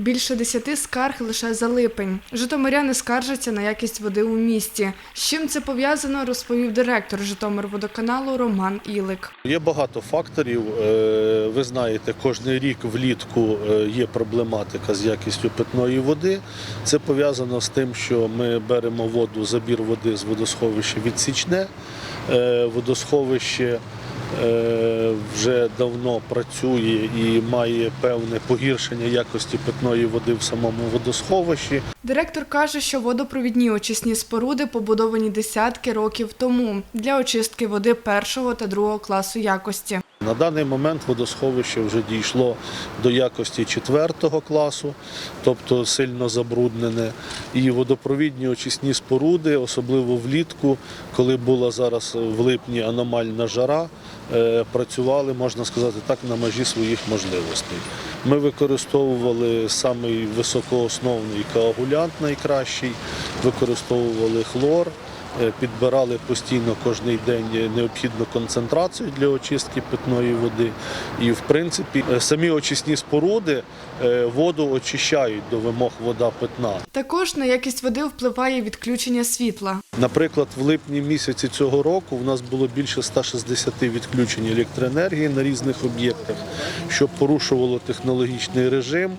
Більше десяти скарг лише за липень. Житомиряни скаржаться на якість води у місті. З чим це пов'язано, розповів директор Житомирводоканалу Роман Ілик. Є багато факторів. Е, Ви знаєте, кожен рік влітку е, є проблематика з якістю питної води. Це пов'язано з тим, що ми беремо воду, забір води з водосховища відсічне. Е, Водосховище вже давно працює і має певне погіршення якості питної води в самому водосховищі. Директор каже, що водопровідні очисні споруди побудовані десятки років тому для очистки води першого та другого класу якості. На даний момент водосховище вже дійшло до якості четвертого класу, тобто сильно забруднене. І водопровідні очисні споруди, особливо влітку, коли була зараз в липні аномальна жара, е, працювали, можна сказати так, на межі своїх можливостей. Ми використовували самий високоосновний коагулянт найкращий, використовували хлор. Е, Підбирали постійно кожен день необхідну концентрацію для очистки питної води. І, в принципі, е, самі очисні споруди е, воду очищають до вимог вода питна. Також на якість води впливає відключення світла. Наприклад, в липні місяці цього року в нас було більше 160 відключень електроенергії на різних об'єктах, що порушувало технологічний режим.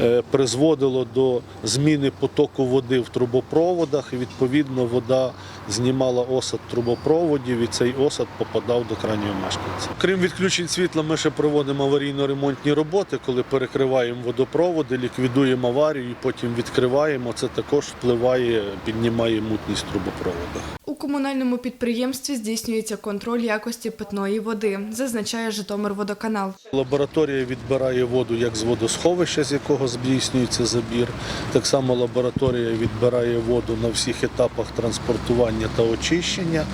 Е, Призводило до зміни потоку води в трубопроводах, і відповідно вода знімала осад трубопроводів, і цей осад попадав до крайнього мешканця. Крім відключень світла, ми ще проводимо аварійно-ремонтні роботи, коли перекриваємо водопроводи, ліквідуємо аварію, і потім відкриваємо. Це також впливає, піднімає мутність в трубопроводах. У комунальному підприємстві здійснюється контроль якості питної води, зазначає Житомирводоканал. Лабораторія відбирає воду як з водосховища, з якого здійснюється забір. Так само лабораторія відбирає воду на всіх етапах транспортування та очищення.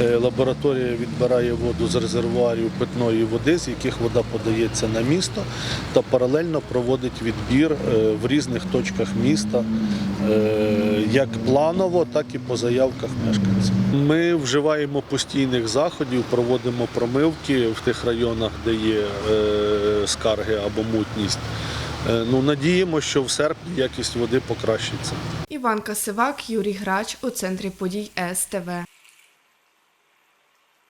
Е, Лабораторія відбирає воду з резервуарів питної води, з яких вода подається на місто, та паралельно проводить відбір е, в різних точках міста, е, як планово, так і по заявках мешканців. Ми вживаємо постійних заходів, проводимо промивки в тих районах, де є е, скарги або мутність. Е, Ну, надіємося, що в серпні якість води покращиться. Іван Касивак, Юрій Грач у центрі подій СТВ.